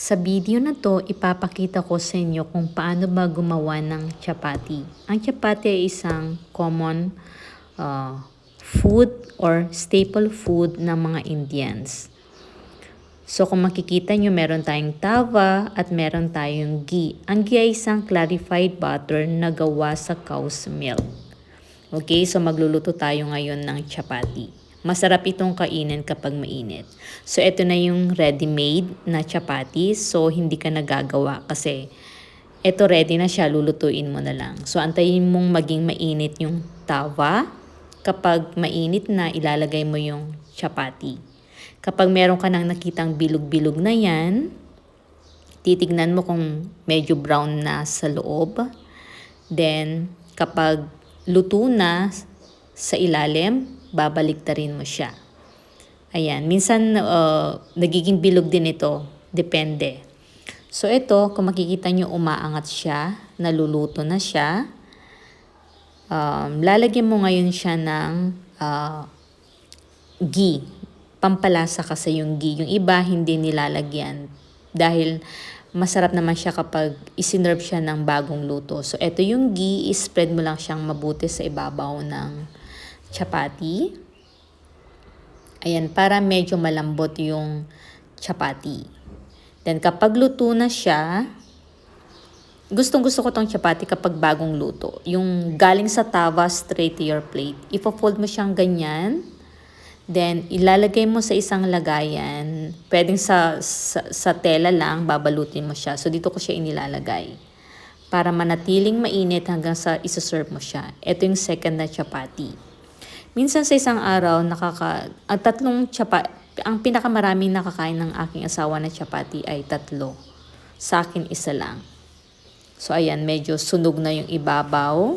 Sa video na to, ipapakita ko sa inyo kung paano ba gumawa ng chapati. Ang chapati ay isang common uh, food or staple food ng mga Indians. So kung makikita nyo, meron tayong tava at meron tayong ghee. Ang ghee ay isang clarified butter na gawa sa cow's milk. Okay, so magluluto tayo ngayon ng chapati. Masarap itong kainin kapag mainit. So, ito na yung ready-made na chapati. So, hindi ka nagagawa kasi ito ready na siya, lulutuin mo na lang. So, antayin mong maging mainit yung tawa. Kapag mainit na, ilalagay mo yung chapati. Kapag meron ka nang nakitang bilog-bilog na yan, titignan mo kung medyo brown na sa loob. Then, kapag luto na sa ilalim, babaliktarin mo siya. Ayan, minsan uh, nagiging bilog din ito, depende. So ito, kung makikita nyo umaangat siya, naluluto na siya. Um, lalagyan mo ngayon siya ng uh, ghee. Pampalasa kasi yung ghee. Yung iba hindi nilalagyan dahil masarap naman siya kapag isinerve siya ng bagong luto. So ito yung ghee, spread mo lang siyang mabuti sa ibabaw ng chapati. Ayan, para medyo malambot yung chapati. Then kapag luto na siya, gustong gusto ko tong chapati kapag bagong luto. Yung galing sa tava straight to your plate. Ipo-fold mo siyang ganyan. Then, ilalagay mo sa isang lagayan. Pwedeng sa, sa, sa tela lang, babalutin mo siya. So, dito ko siya inilalagay. Para manatiling mainit hanggang sa isa-serve mo siya. Ito yung second na chapati. Minsan sa isang araw, nakaka, ang tatlong chapa, ang pinakamaraming nakakain ng aking asawa na chapati ay tatlo. Sa akin, isa lang. So, ayan, medyo sunog na yung ibabaw.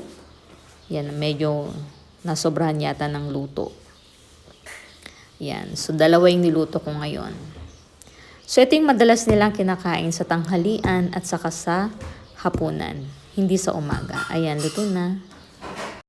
Yan, medyo nasobrahan yata ng luto. Yan, so dalawa yung niluto ko ngayon. So, ito yung madalas nilang kinakain sa tanghalian at saka sa hapunan. Hindi sa umaga. Ayan, luto na.